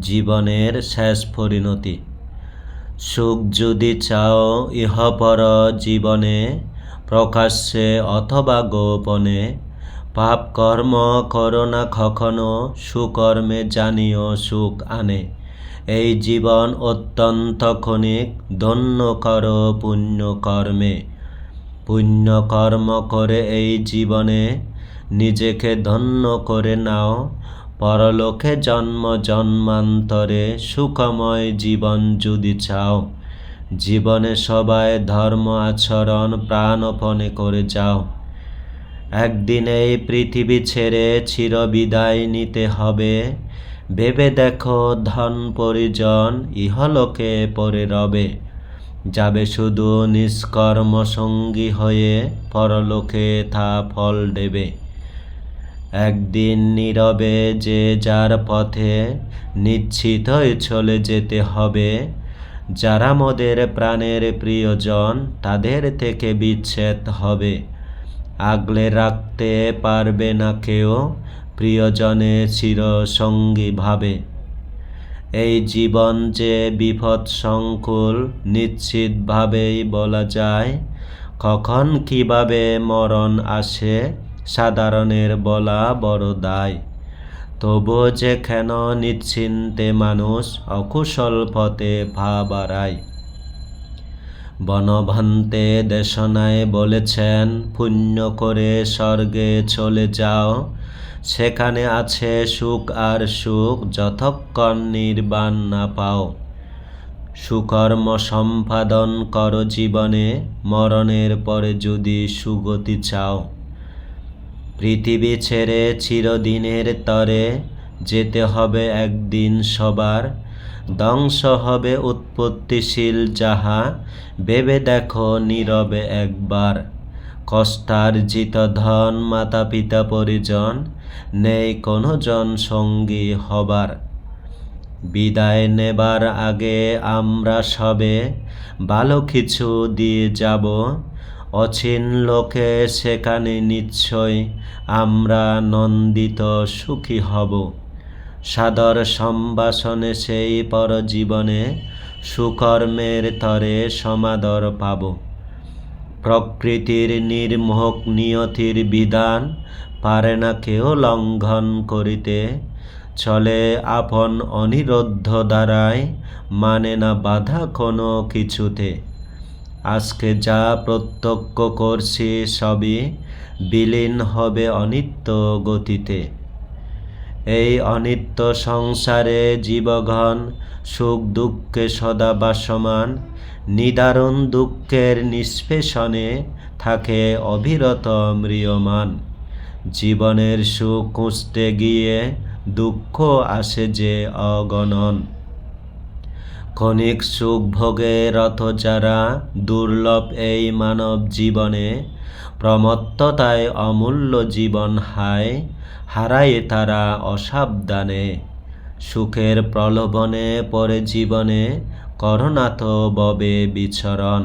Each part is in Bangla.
জীবনের শেষ পরিণতি। সুখ যদি চাও, ইহপর জীবনে, প্রকাশ্যে অথবা গোপনে পাপ কর্ম করো না কখনো, সুকর্মে জানিও সুখ আনে। এই জীবন অত্যন্ত ক্ষণিক, ধন্য করো পুণ্যকর্মে। পুণ্যকর্ম পুণ্য করে এই জীবনে নিজেকে ধন্য করে নাও পরলোকে জন্ম জন্মান্তরে সুখময় জীবন যদি চাও, জীবনে সবাই ধর্ম আচরণ প্রাণপণে করে যাও। একদিন এই পৃথিবী ছেড়ে চিরবিদায় নিতে হবে। ভেবে দেখো ধন পরিজন ইহলোকে পরে রবে। যাবে শুধু নিষ্কর্ম সঙ্গী হয়ে পরলোকে তা ফল দেবে। একদিন নীরবে যে যার পথে নিশ্চিতই চলে যেতে হবে, যারা মোদের প্রাণের প্রিয়জন তাদের থেকে বিচ্ছেদ হবে। আগলে রাখতে পারবে না কেউ, প্রিয়জনে চিরসঙ্গী ভাবে। এই জীবন যে বিপদ সংকুল নিশ্চিতভাবেই বলা যায়, কখন কীভাবে মরণ আসে সাধারণের বলা বড় দায়। তবুও যে কেন নিশ্চিন্তে মানুষ অকুশল পথে ভা বাড়ায়। বনভান্তে দেশনায় বলেছেন, পুণ্য করে স্বর্গে চলে যাও। সেখানে আছে সুখ আর সুখ যতক্ষণ নির্বাণ না পাও। সুকর্ম সম্পাদন কর জীবনে, মরণের পরে যদি সুগতি চাও। পৃথিবী ছেড়ে চিরদিনের তরে যেতে হবে একদিন সবার। ধ্বংস হবে উৎপত্তিশীল যাহা, ভেবে দেখো নীরবে একবার। কষ্টার্জিত ধন মাতা পিতা পরিজন, নেই কোনো জন সঙ্গী হবার। বিদায় নেবার আগে আমরা সবে ভালো কিছু দিয়ে যাব। অচিন লোকে সেখানে নিশ্চয় আমরা নন্দিত সুখী হব। সাদর সম্ভাষণে সেই পরজীবনে সুকর্মের তরে সমাদর পাব। প্রকৃতির নির্মোহক নিয়তির বিধান পারে না কেউ লঙ্ঘন করিতে। চলে আপন অনিরুদ্ধ দ্বারায় মানে না বাধা কোনো কিছুতে। আজকে যা প্রত্যক্ষ করছি সবই বিলীন হবে অনিত্য গতিতে। এই অনিত্য সংসারে জীবঘন সুখ দুঃখে সদা বাসমান, নিদারুণ দুঃখের নিষ্পেষণে থাকে অবিরত ম্রিয়মান। জীবনের সুখ খুঁজতে গিয়ে দুঃখ আসে যে অগণন। ক্ষণিক সুখ ভোগে রথ যারা দুর্লভ এই মানব জীবনে প্রমত্ততায় অমূল্য জীবন হায়, হারায় তারা অসাবধানে। সুখের প্রলোভনে পরে জীবনে করোনাথ ববে বিচরণ।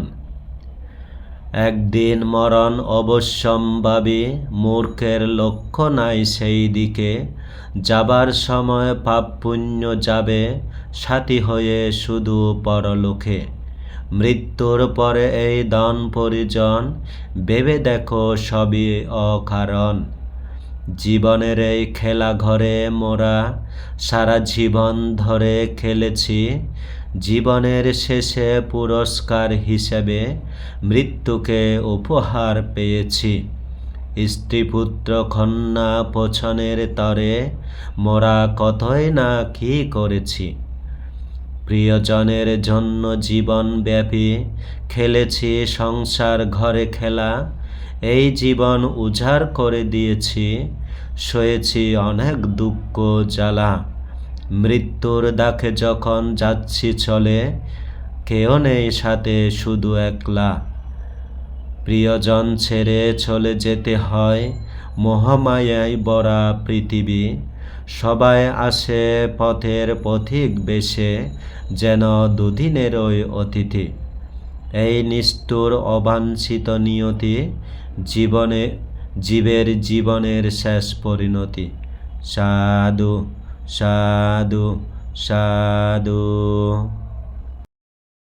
একদিন মরণ অবশ্যম্ভাবী, মূর্খের লক্ষ্য নাই সেই দিকে, যাবার সময় পাপ পুণ্য যাবে সাথী হয়ে শুধু পরলোকে। মৃত্যুর পরে এই দন পরিজন, ভেবে দেখো সবই অকারণ। জীবনের এই খেলা ঘরে মোরা সারা জীবন ধরে খেলেছি। জীবনের শেষে পুরস্কার হিসেবে মৃত্যুকে উপহার পেয়েছি। স্ত্রীপুত্র কন্যা পছনের তরে মোরা কতই না কি করেছি। প্রিয়জনের জন্য জীবনব্যাপী খেলেছি সংসার ঘরে খেলা। এই জীবন উজাড় করে দিয়েছি, সয়েছি অনেক দুঃখ জ্বালা। মৃত্যুর দাখে যখন যাচ্ছি চলে, কেউ নেই সাথে শুধু একলা। প্রিয়জন ছেড়ে চলে যেতে হয় মহামায়াই বরা পৃথিবী। সবাই আসে পথের পথিক বেশে যেন দুদিনেরই অতিথি। এই নিষ্ঠুর অবাঞ্ছিত নিয়তি জীবনে, জীবের জীবনের শেষ পরিণতি। সাধু সাধু সাধু।